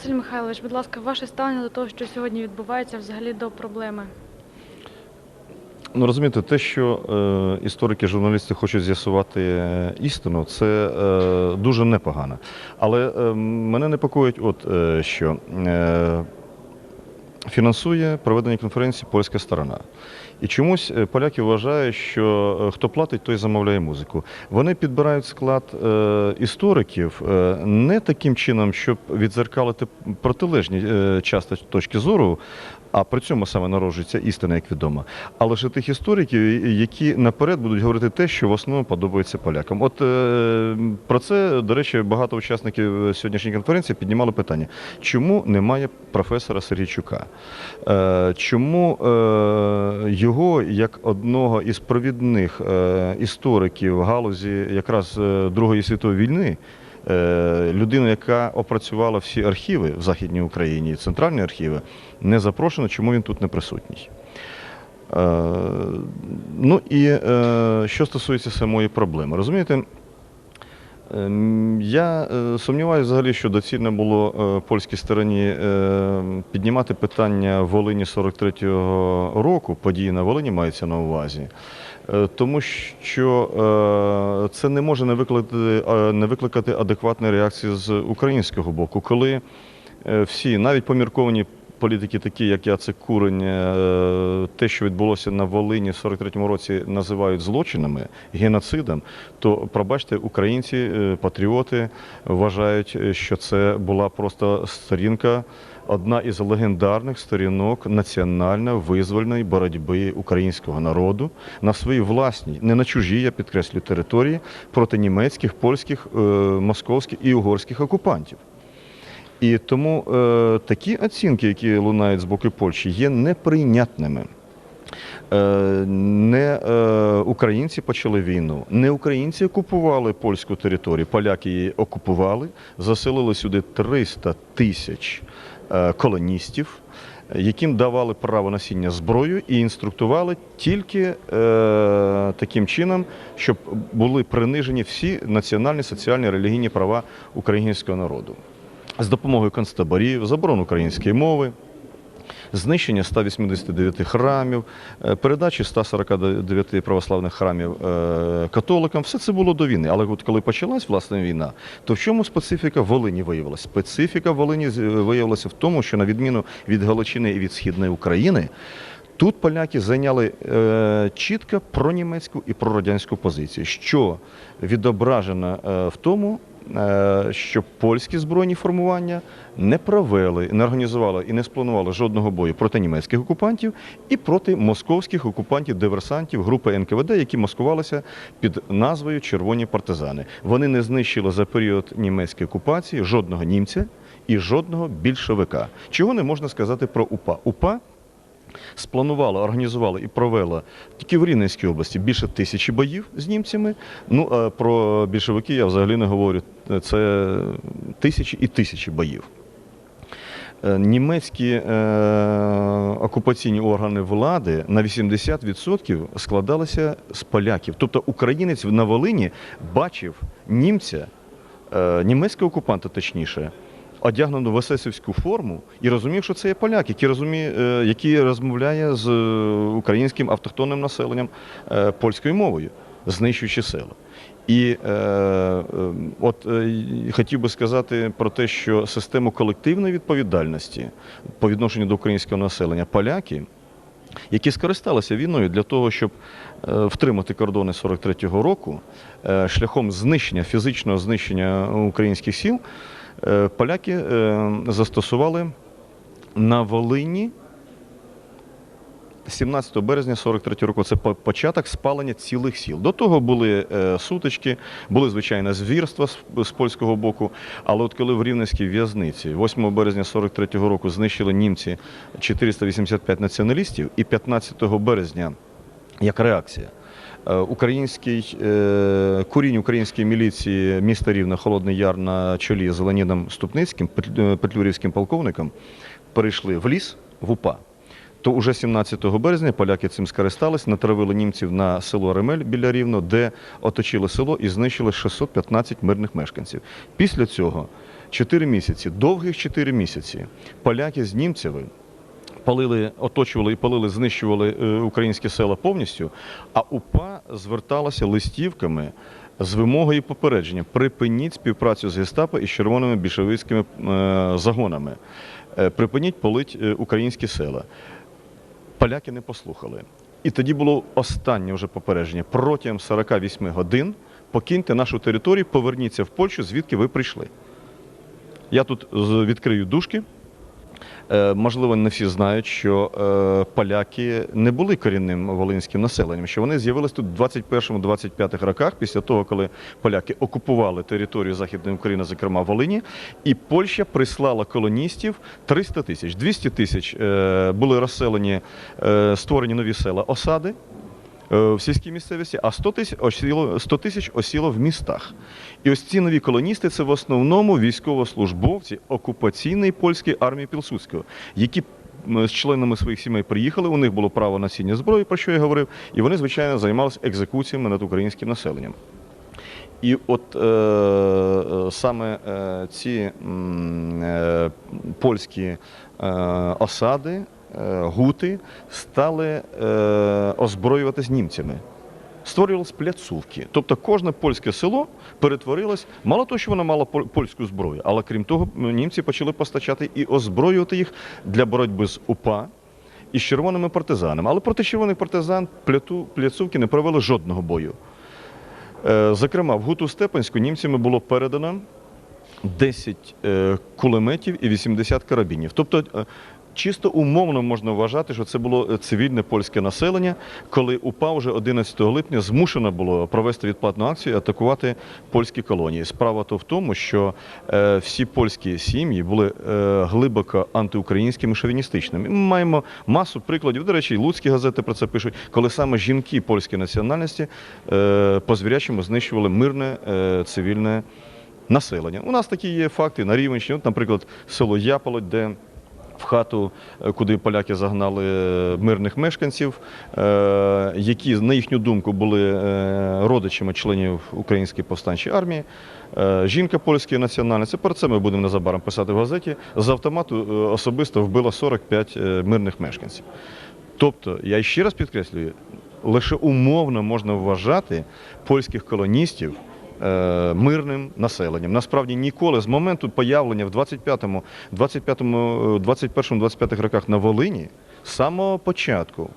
Василь Михайлович, будь ласка, ваше ставлення до того, що сьогодні відбувається, взагалі до проблеми. Ну розумієте, те, що е, історики, журналісти хочуть з'ясувати е, істину, це е, дуже непогано. Але е, мене непокоїть, от е, що е, фінансує проведення конференції польська сторона. І чомусь е, поляки вважають, що е, хто платить, той замовляє музику. Вони підбирають склад е, істориків не таким чином, щоб відзеркалити протилежні часто точки зору, а при цьому саме народжується істина, як відомо. А лише тих істориків, які наперед будуть говорити те, що в основному подобається полякам. От е, про це, до речі, багато учасників сьогоднішньої конференції піднімали питання, чому немає професора Сергійчука? Е, чому е, його як одного із провідних е, істориків галузі якраз е, Другої світової війни? е, Людину, яка опрацювала всі архіви в Західній Україні, центральні архіви, не запрошено, чому він тут не присутній. Ну і що стосується самої проблеми, розумієте, я е, сумніваюся взагалі, що доцільно було е, польській стороні е, піднімати питання Волині 43-го року, події на Волині мається на увазі. Тому що це не може не викликати, не викликати адекватної реакції з українського боку, коли всі, навіть помірковані політики, такі як Яцек Курень, е, те, що відбулося на Волині в 43-му році, називають злочинами, геноцидом, то пробачте, українці, е, патріоти вважають, е, що це була просто сторінка. Одна із легендарних сторінок національно-визвольної боротьби українського народу на своїй власній, не на чужій, я підкреслю, території проти німецьких, польських, московських і угорських окупантів. І тому е, такі оцінки, які лунають з боку Польщі, є неприйнятними. Е, Не е, українці почали війну, не українці окупували польську територію, поляки її окупували, заселили сюди 300 тисяч е, колоністів, яким давали право носіння зброю і інструктували тільки таким чином, щоб були принижені всі національні, соціальні, релігійні права українського народу з допомогою концтаборів, заборон української мови, знищення 189 храмів, е, передачі 149 православних храмів е, католикам. Все це було до війни. Але от коли почалась власне війна, то в чому специфіка Волині виявилася? Специфіка Волині з- виявилася в тому, що на відміну від Галичини і від Східної України. Тут поляки зайняли е, чітко пронімецьку і прорадянську позицію, що відображено е, в тому, е, що польські збройні формування не провели, не організували і не спланували жодного бою проти німецьких окупантів і проти московських окупантів-диверсантів групи НКВД, які маскувалися під назвою Червоні партизани. Вони не знищили за період німецької окупації жодного німця і жодного більшовика. Чого не можна сказати про УПА? УПА спланувала, організувала і провела тільки в Рівненській області більше тисячі боїв з німцями. Ну а про більшовики я взагалі не говорю. Це тисячі і тисячі боїв. Е, Німецькі е, окупаційні органи влади на 80% складалися з поляків. Тобто українець на Волині бачив німця, е, німецького окупанта, точніше, одягнену в есесівську форму і розумів, що це є поляк, який розуміє, е, який розмовляє з е, українським автохтонним населенням е, польською мовою, знищуючи села. І е, от е, хотів би сказати про те, що систему колективної відповідальності по відношенню до українського населення поляки, які скористалися війною для того, щоб е, втримати кордони 43-го року, е, шляхом знищення, фізичного знищення українських сіл, поляки е, застосували на Волині 17 березня 43 року це початок спалення цілих сіл. До того були е, сутички, були звичайно звірства з польського боку. Але от коли в Рівненській в'язниці 8 березня 43 року знищили німці 485 націоналістів, і 15 березня як реакція. Е, Український е, курінь української міліції міста Рівна Холодний Яр на чолі з Леонідом Ступницьким, е, петлюрівським полковником, перейшли в ліс в УПА. То уже 17 березня поляки цим скористались, натравили німців на село Ремель біля Рівно, де оточили село і знищили 615 мирних мешканців. Після цього Чотири місяці, довгих чотири місяці, поляки з німцями палили, оточували і палили, знищували е, українські села повністю, а УПА зверталася листівками з вимогою і попередженням припиніть співпрацю з гестапо і з червоними більшовицькими е, загонами. Е, Припиніть палить е, українські села. Поляки не послухали. І тоді було останнє вже попередження протягом 48 годин покиньте нашу територію, поверніться в Польщу, звідки ви прийшли. Я тут відкрию дужки. Е, Можливо, не всі знають, що е, поляки не були корінним волинським населенням, що вони з'явились тут в 21-25 роках, після того, коли поляки окупували територію Західної України, зокрема Волині, і Польща прислала колоністів 300 тисяч. 200 тисяч е, були розселені, створені нові села осади в сільській місцевості, а 100 тисяч осіло, 100 тисяч осіло в містах. І ось ці нові колоністи це в основному військовослужбовці окупаційної польської армії Пілсудського, які з членами своїх сімей приїхали, у них було право носіння зброї, про що я говорив, і вони, звичайно, займалися екзекуціями над українським населенням. І от е, е, саме е, ці е, польські е, осади, е, гути стали е, озброюватись німцями. Створювалися пляцовки. Тобто кожне польське село перетворилось, мало того, що воно мало польську зброю, але крім того, німці почали постачати і озброювати їх для боротьби з УПА і з червоними партизанами. Але проти червоних партизан пляту, пляцовки не провели жодного бою. Е, Зокрема, в Гуту Степанську німцями було передано 10 е, кулеметів і 80 карабінів. Тобто, е, чисто умовно можна вважати, що це було е, цивільне польське населення, коли УПА вже 11 липня змушено було провести відплатну акцію і атакувати польські колонії. Справа то в тому, що е, всі польські сім'ї були е, глибоко антиукраїнськими шовіністичними. Ми маємо масу прикладів. До речі, луцькі газети про це пишуть, коли саме жінки польської національності по звірячому знищували мирне цивільне населення. У нас такі є факти на Рівенщині. Наприклад, село Яполоть, де в хату, е, куди поляки загнали е, мирних мешканців, е, які, на їхню думку, були родичами членів Української повстанчої армії. Жінка польської національності, про це ми будемо незабаром писати в газеті, з автомату особисто вбила 45 е, мирних мешканців. Тобто, я ще раз підкреслюю, лише умовно можна вважати польських колоністів мирним населенням. Насправді ніколи з моменту появлення в 25-му, 25-му, е, 21-25 роках на Волині, з самого початку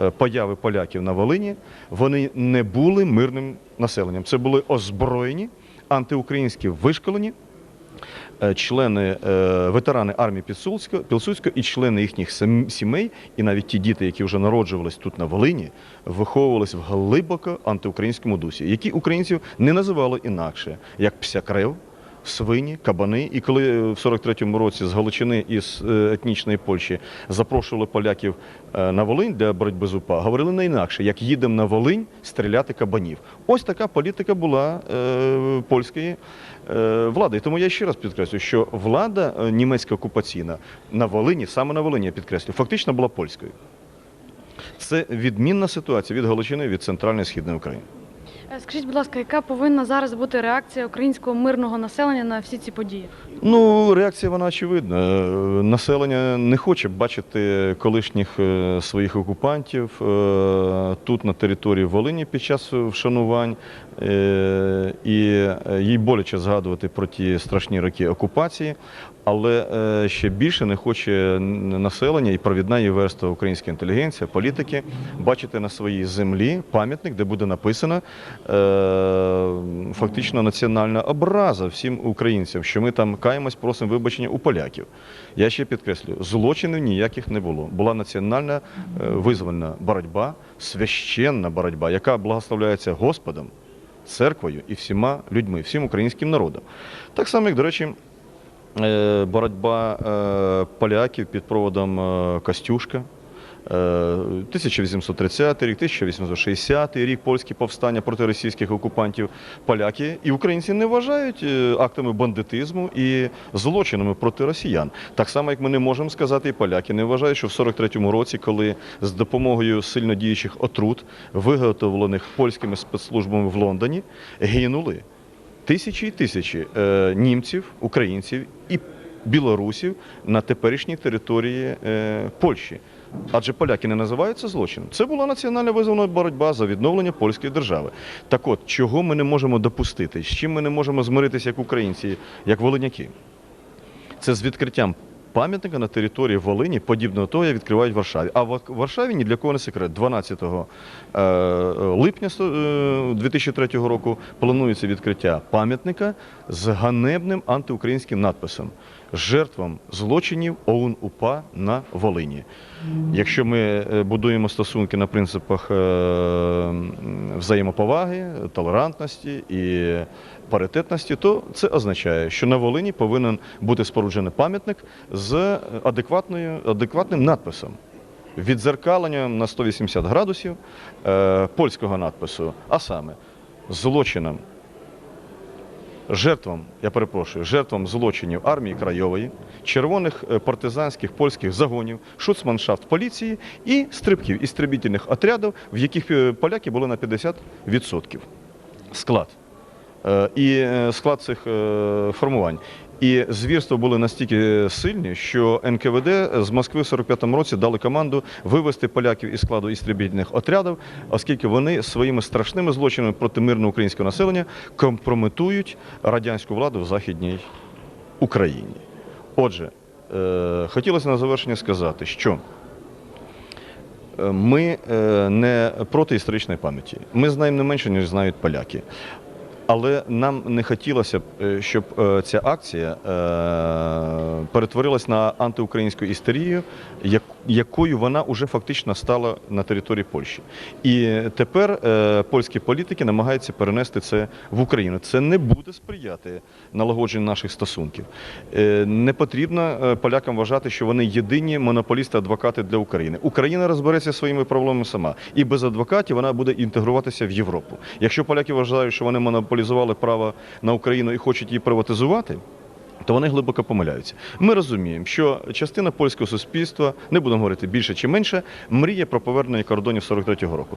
е, появи поляків на Волині, вони не були мирним населенням. Це були озброєні, антиукраїнські вишколені е, члени, е, ветерани армії Пілсудського, Пілсудського і члени їхніх сімей, і навіть ті діти, які вже народжувались тут на Волині, виховувались в глибоко антиукраїнському дусі, які українців не називали інакше, як псякрев, свині, кабани. І коли е, в 43-му році з Галичини і з е, етнічної Польщі запрошували поляків е, на Волинь для боротьби з УПА, говорили не інакше, як їдемо на Волинь стріляти кабанів. Ось така політика була е, польської е, влади. І тому я ще раз підкреслю, що влада е, німецька окупаційна на Волині, саме на Волині, я підкреслюю, фактично була польською. Це відмінна ситуація від Галичини, від центральної східної України. Е, Скажіть, будь ласка, яка повинна зараз бути реакція українського мирного населення на всі ці події? Ну, реакція вона очевидна. Е, Населення не хоче бачити колишніх е, своїх окупантів тут на території Волині під час вшанувань. І їй боляче згадувати про ті страшні роки окупації. Але е, ще більше не хоче населення і провідна її верства українська інтелігенція, політики бачити на своїй землі пам'ятник, де буде написано е, фактично національна образа всім українцям, що ми там каємось, просимо вибачення у поляків. Я ще підкреслюю, злочинів ніяких не було. Була національна е, визвольна боротьба, священна боротьба, яка благословляється Господом, церквою і всіма людьми, всім українським народом. Так само, як, до речі, боротьба е, поляків під проводом е, Костюшка. Е, 1830 рік, 1860 рік польські повстання проти російських окупантів. Поляки і українці не вважають е, актами бандитизму і злочинами проти росіян. Так само, як ми не можемо сказати, і поляки не вважають, що в 43-му році, коли з допомогою сильно діючих отрут, виготовлених польськими спецслужбами в Лондоні, гинули тисячі і тисячі е, німців, українців і білорусів на теперішній території е, Польщі. Адже поляки не називаються злочином. Це була національна визвольна боротьба за відновлення польської держави. Так от, чого ми не можемо допустити, з чим ми не можемо змиритися як українці, як волиняки? Це з відкриттям пам'ятника на території Волині, подібного того, як відкривають в Варшаві. А в Варшаві ні для кого не секрет. 12 е, липня е, 2003 року планується відкриття пам'ятника з ганебним антиукраїнським надписом жертвам злочинів ОУН УПА на Волині. Якщо ми е, будуємо стосунки на принципах е, взаємоповаги, толерантності і паритетності, то це означає, що на Волині повинен бути споруджений пам'ятник з адекватною, адекватним надписом. Відзеркаленням на 180 градусів е, польського надпису, а саме злочинам жертвам, я перепрошую, жертвам злочинів армії Крайової, червоних е, партизанських польських загонів, шуцманшафт поліції і стрибків істребітельних отрядів, в яких е, поляки були на 50% склад. Е, І е, склад цих е, формувань. І звірства були настільки сильні, що НКВД з Москви в 45-му році дали команду вивести поляків із складу істребітельних отрядів, оскільки вони своїми страшними злочинами проти мирного українського населення компрометують радянську владу в Західній Україні. Отже, хотілося на завершення сказати, що ми не проти історичної пам'яті. Ми знаємо не менше, ніж знають поляки. Але нам не хотілося б, е, щоб е, ця акція е, перетворилась на антиукраїнську істерію, якою вона вже фактично стала на території Польщі. І тепер польські політики намагаються перенести це в Україну. Це не буде сприяти налагодженню наших стосунків. Не потрібно полякам вважати, що вони єдині монополісти-адвокати для України. Україна розбереться своїми проблемами сама, і без адвокатів вона буде інтегруватися в Європу. Якщо поляки вважають, що вони монополізували право на Україну і хочуть її приватизувати. То вони глибоко помиляються. Ми розуміємо, що частина польського суспільства, не будемо говорити більше чи менше, мріє про повернення кордонів 43-го року.